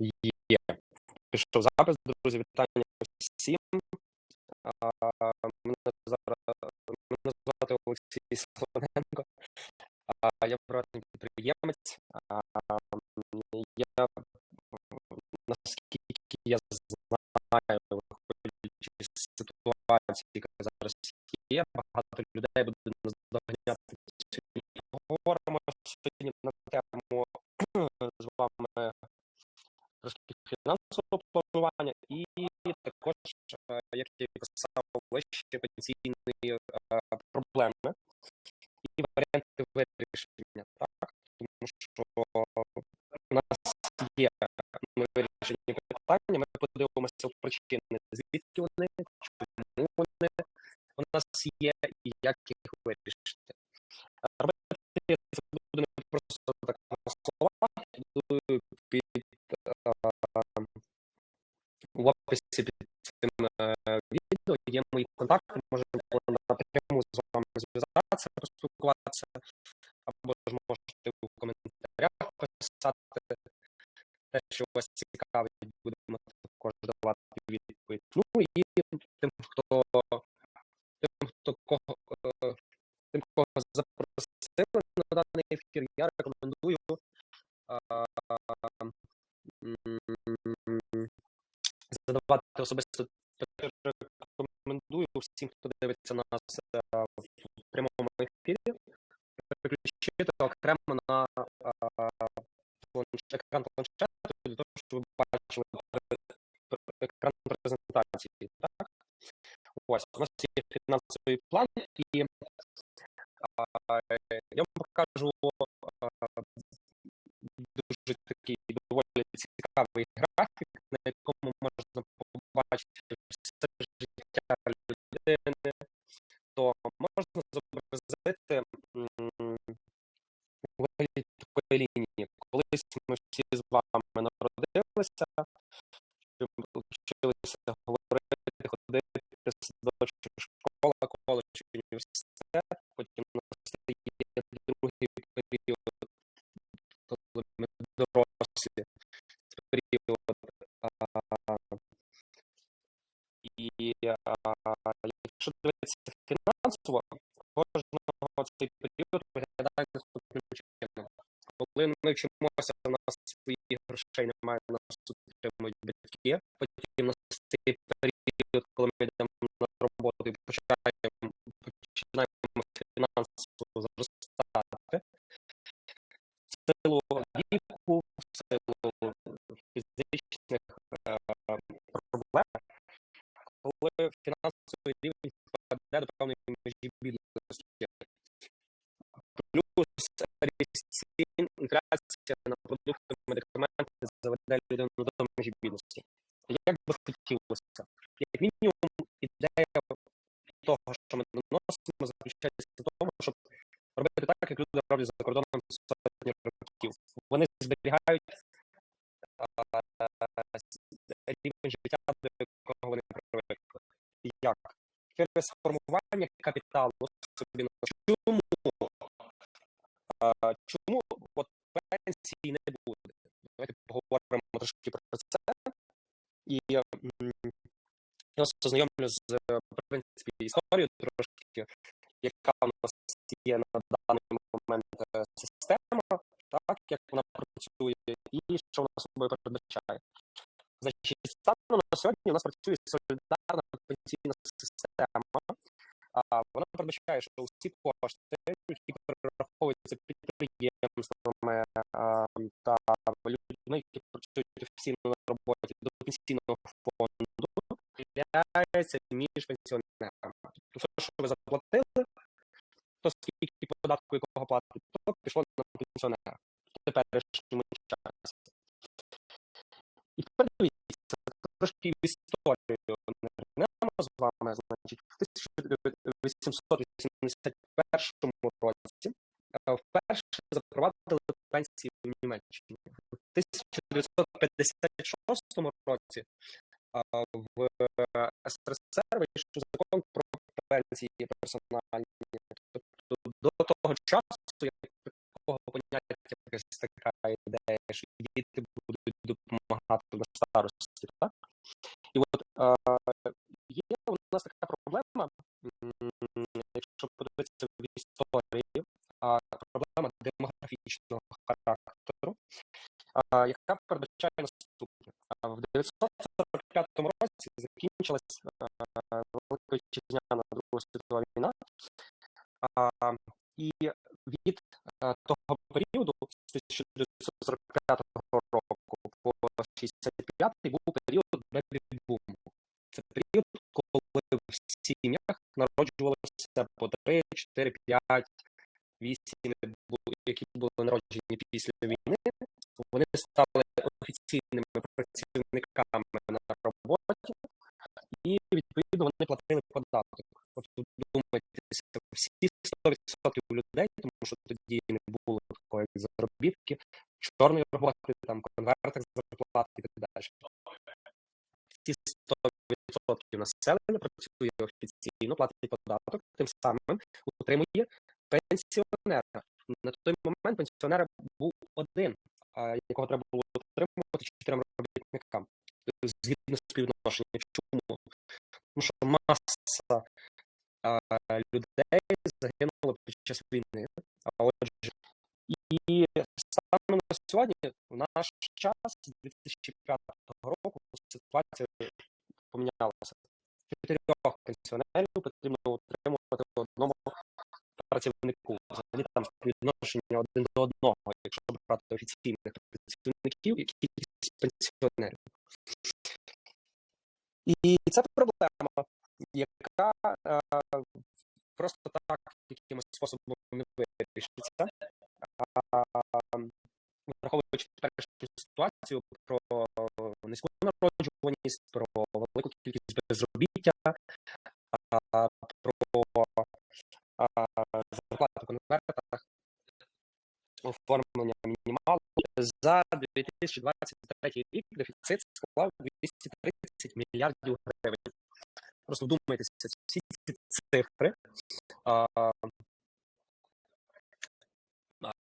Є. Пішов запис, друзі, вітання всім. А, Мене зараз мене звати Олексій Солоненко. Я приватний підприємець. Я наскільки я знаю, виходячи з ситуації, яка зараз є, багато людей буде наздоганяти. Поговоримо сьогодні на тему з вами трошки фінансового планування і також, е, як я писав, вище пенсійної е, проблеми і варіанти вирішення. Так? Тому що у нас є ми вирішені питання, ми подивимося в причини, звідки вони, чому вони у нас є і як їх вирішити. Робити це буде не просто так на словах, думаю, під е, в описі під цим е, відео є мої контакти, можемо напряму з вами зв'язатися, поспілкуватися, або ж можете у коментарях писати те, що вас цікавить, будемо також давати відповідь. Ну і тим, хто тим, хто кого е, тим, кого запросили на даний ефір, я рекомендую особисто рекомендую всім, хто дивиться нас е, в прямому ефірі, переключити окремо на екран планшету для того, щоб ви бачили екран презентації. Так? Ось, у нас є фінансовий план, і а, я вам покажу дуже такий доволі цікавий графік, на якому можна побачити все життя людини, то можна зобразити м, у вигляді такої лінії. Колись ми всі з вами народилися, вчилися говорити, ходити, садочок, школа, коледж, університет, потім настає другий період, коли ми дорослі, період. а, І а, якщо дивитися фінансово, кожного цей період виглядає наступним чином. Коли ми вчимося, у нас своїх грошей немає, нас утримують батьки. Потім на цей період, коли ми йдемо на роботу і починаємо, починаємо фінансово зростати. В інфляція на продукти, медикаменти заведе людину до межі бідності. Як би хотілося? Як мінімум, ідея того, що ми доносимо, заключається в тому, щоб робити так, як люди роблять за кордоном сотні років. Вони зберігають рівень життя, до якого вони привикли. Як? Через формування капіталу собі на чому? Чому пенсії не буде? Давайте поговоримо трошки про це. І я вас ознайомлю з принципі історією трошки, яка у нас є на даний момент е, система, так як вона працює, і що вона собою передбачає. Значить, станом на сьогодні у нас працює солідарна пенсійна система. А, вона передбачає, що усі кошти, які перераховуються підприємствами а, та людьми, які працюють офіційно на роботі до пенсійного фонду, являється між пенсіонерами. Тобто, що ви заплатили, то скільки податку якого платить, то пішло на пенсіонера. В теперішньому часі. І тепер дивіться, трошки в історію нирнемо з вами, значить, в 1881 році е, вперше запровадили пенсії в Німеччині. В 1956 році в СРСР вийшов закон про пенсії персональні. Тобто до того часу, як такого поняття якась така ідея, що діти будуть допомагати на старості. Так? І от є у нас така проблема, якщо подивитися в історії, проблема демографічного яка передбачає наступне. В 945 році закінчилась Велика Вітчизняна Друга світова війна, і від того періоду, з 1945 року по 65 був період бебі-буму. Це період, коли в сім'ях народжувалося по 3, 4, 5, 8, які були народжені після війни, вони стали офіційними працівниками на роботі, і відповідно вони платили податок. Тобто, думаєтеся, всі 100% людей, тому що тоді не було такої заробітки, чорної роботи, там конвертах зарплати і так далі. Всі 100% населення працює офіційно, платить податок, тим самим утримує пенсіонера. На той момент пенсіонера був один, якого треба було отримувати чотирьом робітникам згідно співвідношення. Чому? Тому що маса людей загинула під час війни. А отже, і саме на сьогодні, в наш час, з 2005 року, ситуація помінялася. Чотирьох пенсіонерів потрібно утримувати одному працівнику. Взагалі там співвідношення один до одного, якщо брати офіційних працівників і кількість пенсіонерів. І це проблема, яка е, просто так якимось способом не вирішиться. Враховуючи теперішню ситуацію про низьку народжуваність, про велику кількість безробіття, про зарплату конвертах, оформлення мінімалу. За 2023 рік дефіцит склав 230 мільярдів гривень. Просто вдумайтеся, всі ці цифри а,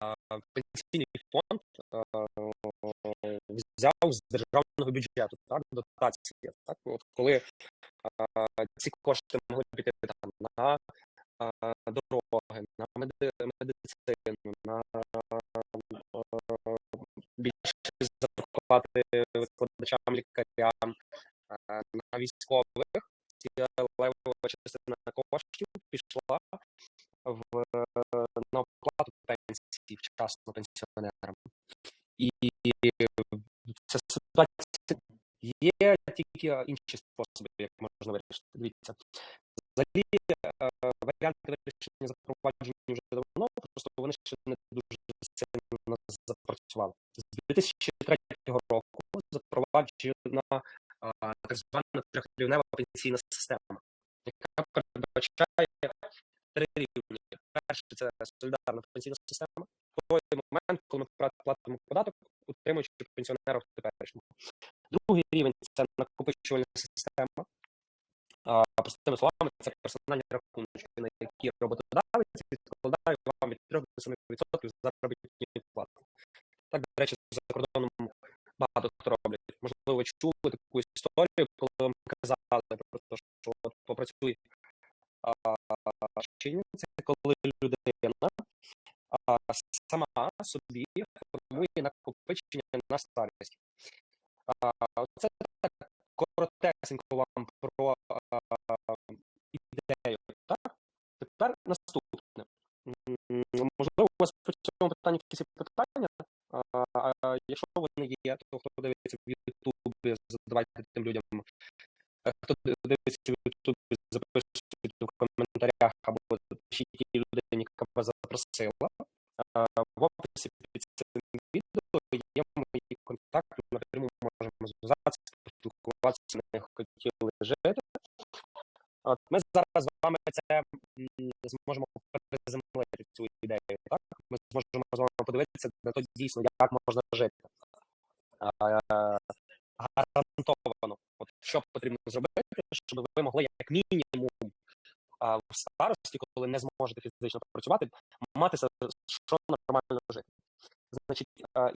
а, пенсійний фонд а, взяв з державного бюджету, так, дотації. Так, от коли а, ці кошти могли піти там на а, дороги, на медицину, на більше зарплати викладачам, лікарям, на військових. Левова частина коштів пішла в на оплату пенсії вчасно пенсіонерам. І ця ситуація є тільки інші способи, як можна вирішити. Дивіться, взагалі варіанти вирішення запроваджені вже давно, просто вони ще не дуже сильно запрацювали. З 2003 року запроваджена так звана трьохрівнева пенсійна система, яка передбачає три рівні. Перший це солідарна пенсійна система. В той момент, коли ми платимо податок, утримуючи пенсіонерів теперішнього. Другий рівень це накопичувальна система. Простими словами, це персональні рахунки, на які роботодавець відкладає вам від 3 до 7% заробітної плати. Так, до речі, за кордоном багато хто роблять. Можливо, ви чули таку історію, коли вам казали про те, що от попрацюй чинниця, коли людина а, сама собі формує накопичення на старість. А, Це так коротесенько вам про а, ідею. Так? Тепер наступне. Можливо, у вас по цьому питанні якісь питання? Якщо вони є, то хто дивиться в Ютубі, задавайте тим людям. Хто дивиться в Ютубі, запишіть в коментарях або пишіть тій людині, яка вас запросила. В описі під цим відео є мої контакти, напряму можемо зв'язатися, поспілкуватися, не хотіли жити. От Ми зараз з вами це зможемо переземлити цю ідею. Зможемо подивитися на то дійсно, як можна жити. Гарантовано, от що потрібно зробити, щоб ви могли як мінімум в старості, коли не зможете фізично працювати, мати що нормально жити. Значить,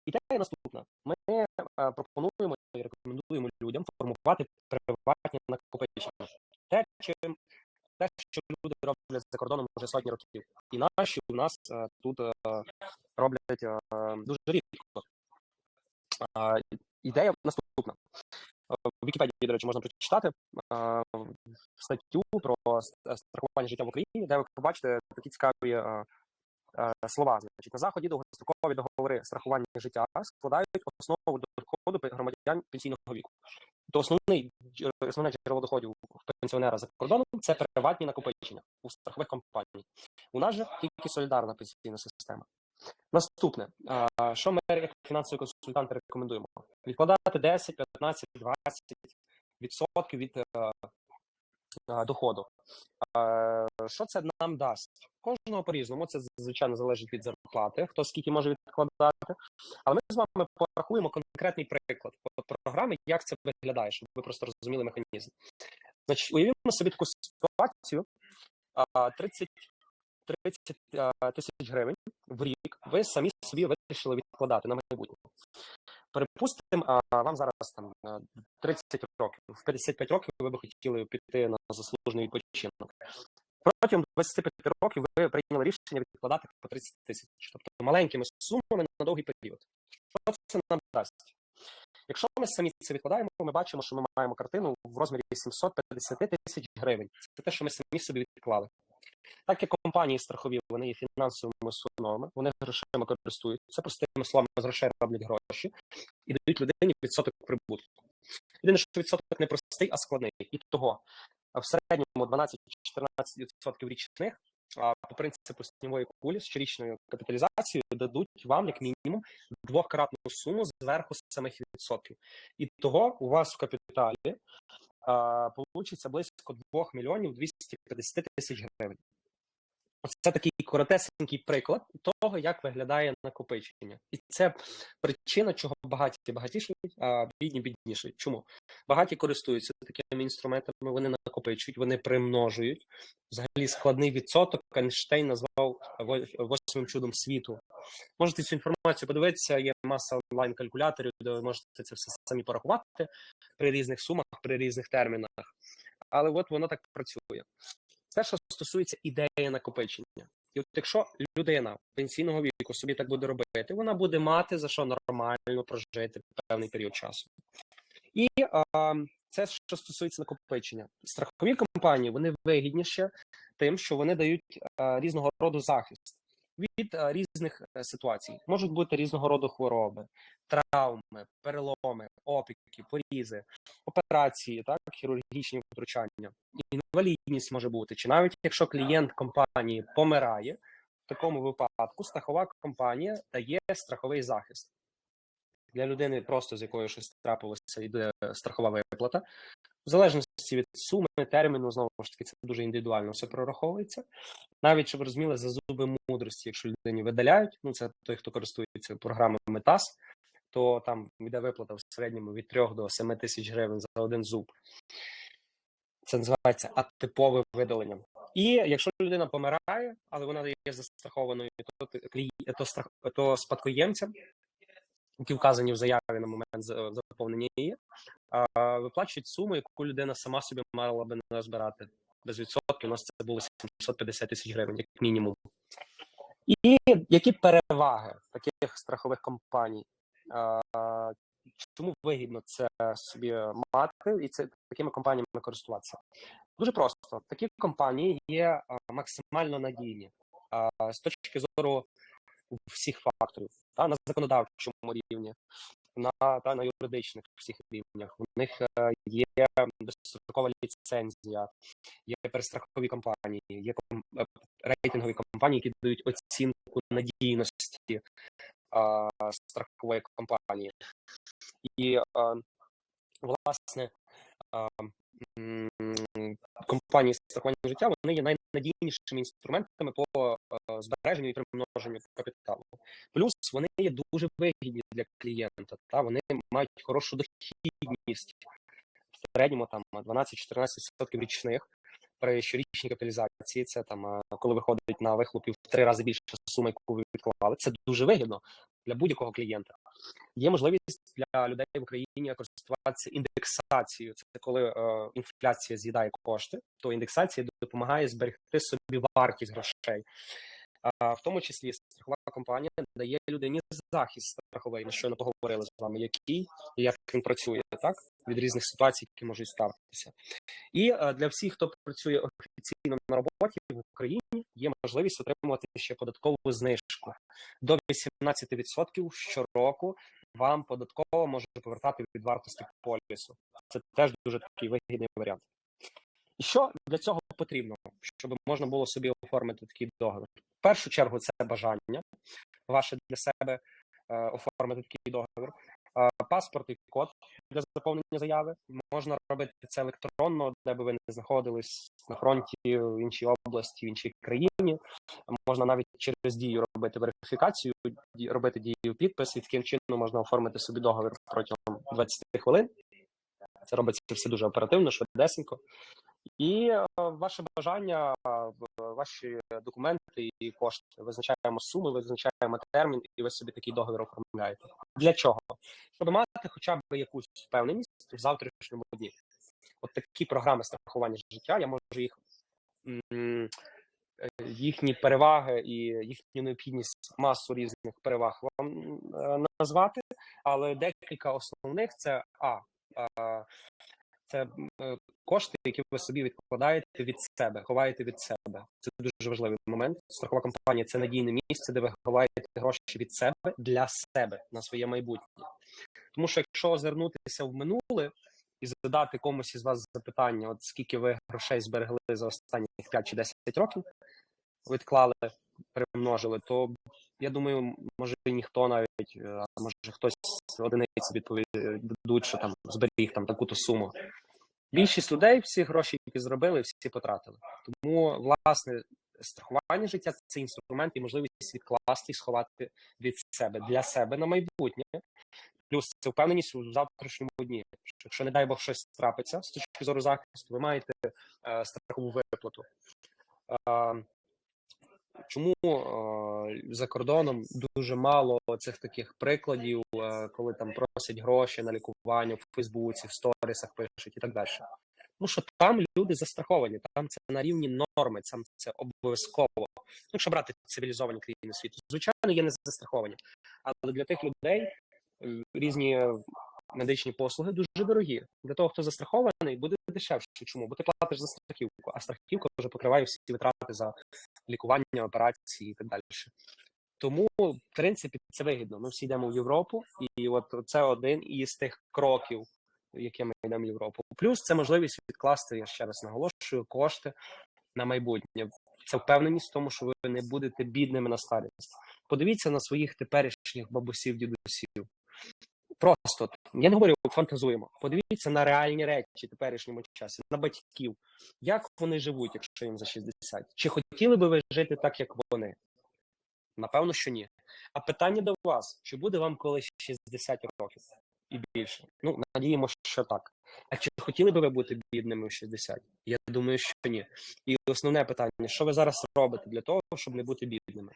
ідея наступна. Ми пропонуємо відкривати приватні накопичення. Те, чим те, що люди роблять за кордоном вже сотні років, і наші у нас е, тут е, роблять е, дуже рідко. Ідея наступна. В Вікіпедії, до речі, можна прочитати статтю про страхування життя в Україні, де ви побачите такі цікаві слова. Значить, на заході довгострокові договори страхування життя складають основу доходу громадян пенсійного віку. То основний основне джерело доходів пенсіонера за кордоном це приватні накопичення у страхових компаній. У нас же тільки солідарна пенсійна система. Наступне, що ми як фінансові консультанти рекомендуємо? Відкладати 10, 15, 20 відсотків від е, доходу. Е, Що це нам дасть? Кожного по-різному. Це звичайно залежить від зарплати, хто скільки може відкладати. Але ми з вами порахуємо конкретний приклад програми, як це виглядає, щоб ви просто розуміли механізм. Значить, уявімо собі таку ситуацію: 30 30 е, тисяч гривень в рік ви самі собі вирішили відкладати на майбутнє. Припустимо, вам зараз там е, 30 років. В 55 років ви би хотіли піти на заслужений відпочинок. Протягом 25 років ви прийняли рішення відкладати по 30 тисяч, тобто маленькими сумами на довгий період. Що це нам дасть? Якщо ми самі це відкладаємо, ми бачимо, що ми маємо картину в розмірі 750 тисяч гривень. Це те, що ми самі собі відклали. Так як компанії страхові, вони є фінансовими установами, вони грошима користуються, простими словами, з грошей роблять гроші і дають людині відсоток прибутку. Єдине, що відсоток не простий, а складний. І того в середньому 12-14% річних, по принципу снівої кулі з щорічною капіталізацією дадуть вам як мінімум двократну суму зверху самих відсотків. І того у вас в капіталі а, получиться близько 2 мільйонів 250 тисяч гривень. Це такий коротесенький приклад того, як виглядає накопичення, і це причина, чого багаті багатішують, а бідні біднішують. Чому багаті користуються такими інструментами? Вони накопичують, вони примножують. Взагалі складний відсоток Ейнштейн назвав восьмим чудом світу. Можете цю інформацію подивитися. Є маса онлайн калькуляторів, де ви можете це все самі порахувати при різних сумах, при різних термінах. Але от воно так працює. Це, що стосується ідеї накопичення. І от якщо людина пенсійного віку собі так буде робити, вона буде мати за що нормально прожити певний період часу. І а, це що стосується накопичення. Страхові компанії вони вигідніші тим, що вони дають а, різного роду захист від різних е, ситуацій. Можуть бути різного роду хвороби, травми, переломи, опіки, порізи, операції, так, хірургічні втручання. Інвалідність може бути, чи навіть якщо клієнт компанії помирає, в такому випадку страхова компанія дає страховий захист. Для людини, просто з якою щось трапилося, йде страхова виплата. В залежності від суми, терміну, знову ж таки, це дуже індивідуально все прораховується. Навіть щоб ви розуміли, за зуби мудрості, якщо людині видаляють, ну це той, хто користується програмою Метас, то там йде виплата в середньому від 3 до 7 тисяч гривень за один зуб. Це називається атипове видалення. І якщо людина помирає, але вона є застрахованою, то то, страх... то спадкоємцям, які вказані в заяві на момент заповнення її, виплачують суму, яку людина сама собі мала би назбирати без відсотків. У нас це було 750 тисяч гривень, як мінімум. І які переваги таких страхових компаній? Чому вигідно це собі мати і це такими компаніями користуватися? Дуже просто такі компанії є максимально надійні з точки зору всіх факторів, та на законодавчому рівні, на та на юридичних всіх рівнях. У них є безстрокова ліцензія, є перестрахові компанії, є рейтингові компанії, які дають оцінку надійності страхової компанії. І, власне, компанії страхування життя вони є найнадійнішими інструментами по збереженню і примноженню капіталу. Плюс вони є дуже вигідні для клієнта. Та вони мають хорошу дохідність в середньому там 12-14% річних. При щорічній капіталізації це там коли виходить на вихлопів в три рази більше суми, яку ви відклали. Це дуже вигідно. Для будь-якого клієнта. Є можливість для людей в Україні користуватися індексацією. Це коли е, інфляція з'їдає кошти, то індексація допомагає зберегти собі вартість грошей. е, в тому числі страхова компанія дає людині захист страховий, на що ми поговорили з вами, який і як він працює, так від різних ситуацій, які можуть ставитися. І е, для всіх, хто працює офіційно на роботі в Україні, є можливість отримувати ще податкову знижку до 18% щороку. Вам податково може повертати від вартості полісу. Це теж дуже такий вигідний варіант. І що для цього потрібно, щоб можна було собі оформити такий договір? В першу чергу це бажання ваше для себе е, оформити такий договір. Е, паспорт і код для заповнення заяви можна робити це електронно, де би ви не знаходились на фронті в іншій області, в іншій країні. Можна навіть через дію робити верифікацію, робити дію підпис, і таким чином можна оформити собі договір протягом 20 хвилин. Це робиться все дуже оперативно, швидесенько. І е, ваше бажання, е, ваші документи і кошти. Визначаємо суми, визначаємо термін, і ви собі такий договір оформляєте. Для чого? Щоб мати хоча б якусь впевненість в завтрашньому дні. От такі програми страхування життя, я можу їх е, їхні переваги і їхню необхідність масу різних переваг вам назвати, але декілька основних це а. Е, Це е, кошти, які ви собі відкладаєте від себе, ховаєте від себе. Це дуже важливий момент. Страхова компанія це надійне місце, де ви ховаєте гроші від себе для себе на своє майбутнє. Тому що якщо озирнутися в минуле і задати комусь із вас запитання, от скільки ви грошей зберегли за останні 5 чи 10 років, відклали, перемножили, то я думаю, може ніхто навіть, е, а може хтось одиниці відповідь дадуть, що там зберіг там таку-то суму. Більшість людей всі гроші, які зробили, всі потратили. Тому власне страхування життя це інструмент і можливість відкласти і сховати від себе для себе на майбутнє. Плюс це впевненість у завтрашньому дні. Що якщо, не дай Бог, щось трапиться з точки зору захисту, ви маєте е, страхову виплату. Е, Чому е, за кордоном дуже мало цих таких прикладів, е, коли там просять гроші на лікування в Фейсбуці, в сторісах пишуть і так далі? Тому що там люди застраховані, там це на рівні норми, там це обов'язково. Якщо брати цивілізовані країни світу, звичайно, є не застраховані, але для тих людей е, різні медичні послуги дуже дорогі. Для того, хто застрахований, буде дешевше. Чому? Бо ти платиш за страхівку, а страхівка вже покриває всі витрати за лікування, операції і так далі. Тому, в принципі, це вигідно. Ми всі йдемо в Європу, і от це один із тих кроків, якими ми йдемо в Європу. Плюс це можливість відкласти, я ще раз наголошую, кошти на майбутнє. Це впевненість в тому, що ви не будете бідними на старість. Подивіться на своїх теперішніх бабусів, дідусів. Просто я не говорю, фантазуємо. Подивіться на реальні речі в теперішньому часі, на батьків. Як вони живуть, якщо їм за 60? Чи хотіли би ви жити так, як вони? Напевно, що ні. А питання до вас: чи буде вам колись 60 років і більше? Ну, надіємося, що так. А чи хотіли би ви бути бідними в 60? Я думаю, що ні. І основне питання: що ви зараз робите для того, щоб не бути бідними?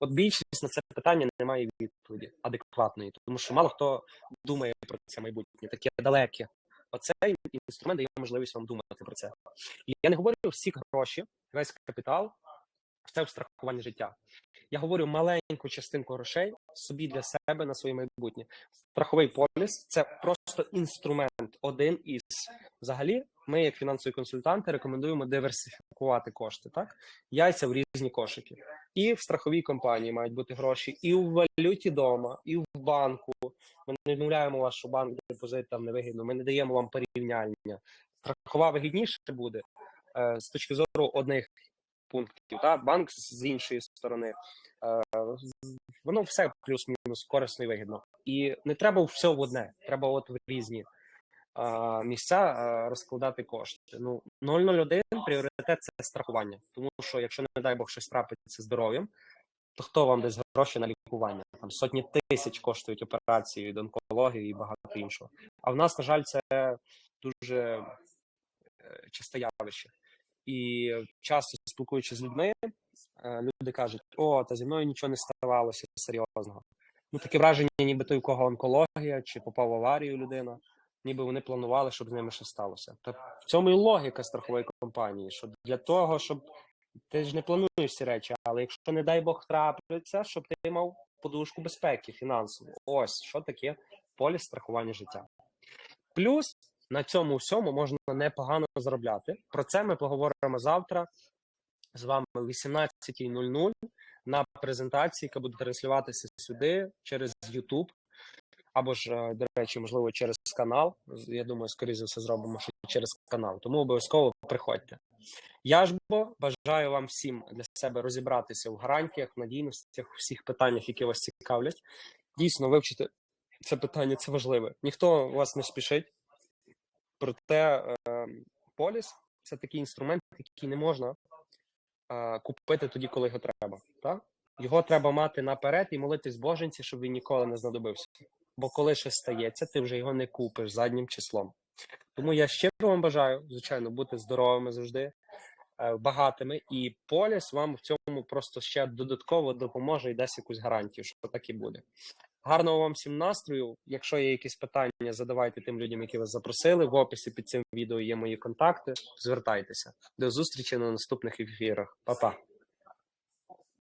От більшість на це питання не має відповіді адекватної, тому що мало хто думає про це майбутнє, таке далеке. Оцей інструмент дає можливість вам думати про це. І я не говорю всі гроші, весь капітал, все в страхуванні життя. Я говорю маленьку частинку грошей собі для себе на своє майбутнє. Страховий поліс це просто інструмент, один із взагалі. Ми, як фінансові консультанти, рекомендуємо диверсифікувати кошти. Так, яйця в різні кошики. І в страховій компанії мають бути гроші, і в валюті дома, і в банку. Ми не відмовляємо вас, що банк депозит там невигідно. Ми не даємо вам порівняння. Страхова вигідніше буде е, з точки зору одних пунктів. Та банк з іншої сторони. Е, воно все плюс-мінус корисно і вигідно. І не треба все в одне, треба от в різні місця розкладати кошти. Ну 001 пріоритет це страхування, тому що якщо не дай Бог щось трапиться здоров'ям, то хто вам дасть гроші на лікування? Там сотні тисяч коштують операції від онкології і багато іншого. А в нас, на жаль, це дуже е, часте явище. І часто спілкуючись з людьми, е, люди кажуть: о, та зі мною нічого не ставалося серйозного. Ну, таке враження, ніби той, у кого онкологія, чи попав в аварію людина, ніби вони планували, щоб з ними щось сталося. Та в цьому і логіка страхової компанії, що для того, щоб ти ж не плануєш ці речі, але якщо, не дай Бог, трапиться, щоб ти мав подушку безпеки фінансову. Ось що таке поліс страхування життя. Плюс на цьому всьому можна непогано заробляти. Про це ми поговоримо завтра з вами о 18.00 на презентації, яка буде транслюватися сюди через YouTube. Або ж, е, до речі, можливо, через канал. Я думаю, скоріше за все зробимо через канал. Тому обов'язково приходьте. Я ж бо бажаю вам всім для себе розібратися в гарантіях, надійностях, всіх питаннях, які вас цікавлять. Дійсно, вивчити це питання це важливе. Ніхто вас не спішить. Проте е, поліс це такий інструмент, який не можна е, купити тоді, коли його треба. Так? Його треба мати наперед і молитись Боженці, щоб він ніколи не знадобився. Бо коли щось стається, ти вже його не купиш заднім числом. Тому я щиро вам бажаю, звичайно, бути здоровими завжди, е, багатими, і поліс вам в цьому просто ще додатково допоможе і дасть якусь гарантію, що так і буде. Гарного вам всім настрою. Якщо є якісь питання, задавайте тим людям, які вас запросили. В описі під цим відео є мої контакти. Звертайтеся. До зустрічі на наступних ефірах. Па-па.